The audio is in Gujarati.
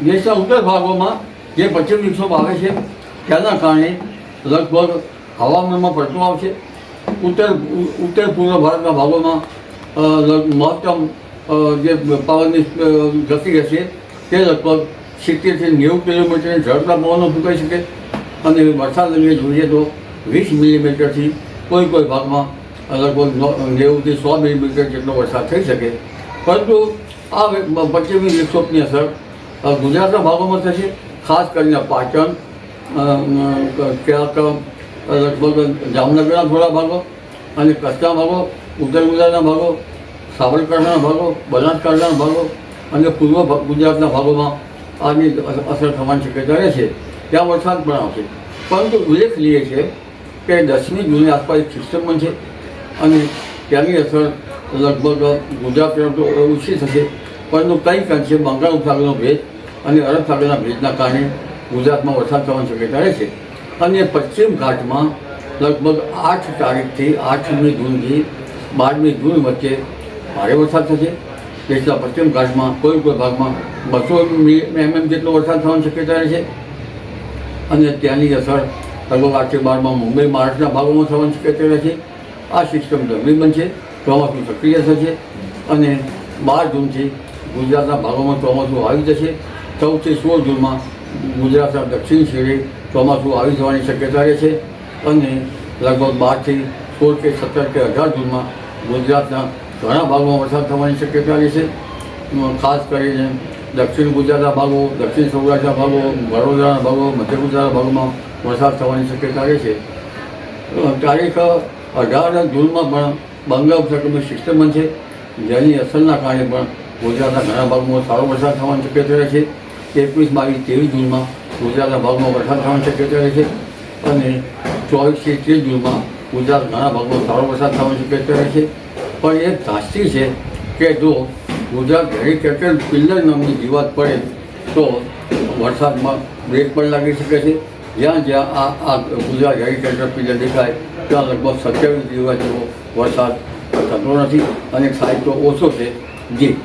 દેશના ઉત્તર ભાગોમાં જે પશ્ચિમ વિક્ષોભ આવે છે તેના કારણે લગભગ હવામાનમાં પડતો આવશે. ઉત્તર ઉત્તર પૂર્વ ભારતના ભાગોમાં મહત્તમ જે પવનની ગતિ હશે તે લગભગ સિત્તેરથી નેવું કિલોમીટરની ઝડપના પવનો ફૂંકાઈ શકે અને વરસાદ અંગે જોઈએ તો વીસ મિલીમીટરથી કોઈ કોઈ ભાગમાં લગભગ નેવુંથી સો મિલીમીટર જેટલો વરસાદ થઈ શકે. પરંતુ આ પશ્ચિમી વિક્ષોભની અસર ગુજરાતના ભાગોમાં થશે, ખાસ કરીને પાટણ ક્યાંક લગભગ જામનગરના થોડા ભાગો અને કચ્છના ભાગો, ઉત્તર ગુજરાતના ભાગો, સાબરકાંઠાના ભાગો, બનાસકાંઠાના ભાગો અને પૂર્વ ગુજરાતના ભાગોમાં આની અસર થવાની શક્યતા રહેશે ત્યાં વરસાદ પણ આવશે. પરંતુ ઉલ્લેખનીય છે કે દસમી જૂને આસપાસ સિસ્ટમ છે અને ત્યાંની અસર લગભગ ગુજરાત તરફ ઓછી થશે. પરંતુ કંઈક અંશે બંગાળ ઉપસાગરનો ભેજ અને અરબ સાગરના ભેજના કારણે ગુજરાતમાં વરસાદ થવાની શક્યતા રહે છે અને પશ્ચિમ ઘાટમાં લગભગ આઠ તારીખથી આઠમી જૂનથી બારમી જૂન વચ્ચે ભારે વરસાદ થશે. દેશના પશ્ચિમ ઘાટમાં કોઈ કોઈ ભાગમાં બસો એમએમ જેટલો વરસાદ થવાની શક્યતા રહે છે અને ત્યાંની અસર લગભગ આઠથી બારમાં મુંબઈ, મહારાષ્ટ્રના ભાગોમાં થવાની શક્યતા રહે છે આ સિસ્ટમ ગરમી બનશે, ચોમાસું સક્રિય થશે અને બાર જૂનથી ગુજરાતના ભાગોમાં ચોમાસું આવી જશે. ચૌદથી સોળ જૂનમાં ગુજરાતના દક્ષિણ છેડે ચોમાસું આવી જવાની શક્યતા રહે છે અને લગભગ બારથી સોળ કે સત્તર કે અઢાર જૂનમાં ગુજરાતના ઘણા ભાગોમાં વરસાદ થવાની શક્યતા રહે છે. ખાસ કરીને દક્ષિણ ગુજરાતના ભાગો, દક્ષિણ સૌરાષ્ટ્રના ભાગો, વડોદરાના ભાગો, મધ્ય ગુજરાતના ભાગોમાં વરસાદ થવાની શક્યતા રહે છે. તારીખ અઢાર જૂનમાં પણ બંગાળ ઉપસાગરમાં સિસ્ટમ બનશે. જેની અસરના કારણે પણ ગુજરાતના ઘણા ભાગમાં સારો વરસાદ થવાની શક્યતા રહે છે. એકવીસ, બાવીસ, ત્રેવીસ જૂનમાં ગુજરાતના ભાગમાં વરસાદ થવાની શક્યતા રહે છે અને ચોવીસથી ત્રીસ જૂનમાં ગુજરાત ઘણા ભાગમાં સારો વરસાદ થવાની શક્યતા રહે છે. પણ એ ધાસ્તી છે કે જો ગુજરાત હેરિકેટર પિલ્લર નામની જીવાત પડે તો વરસાદમાં બ્રેક પણ લાગી શકે છે. જ્યાં જ્યાં આ આ ગુજરાત હેરિટેટર પિલ્લર દેખાય, ત્યાં લગભગ સત્યાવીસ દિવસ જેવો વરસાદ થતો નથી અને સાહિત્ય ઓછો છે. જી.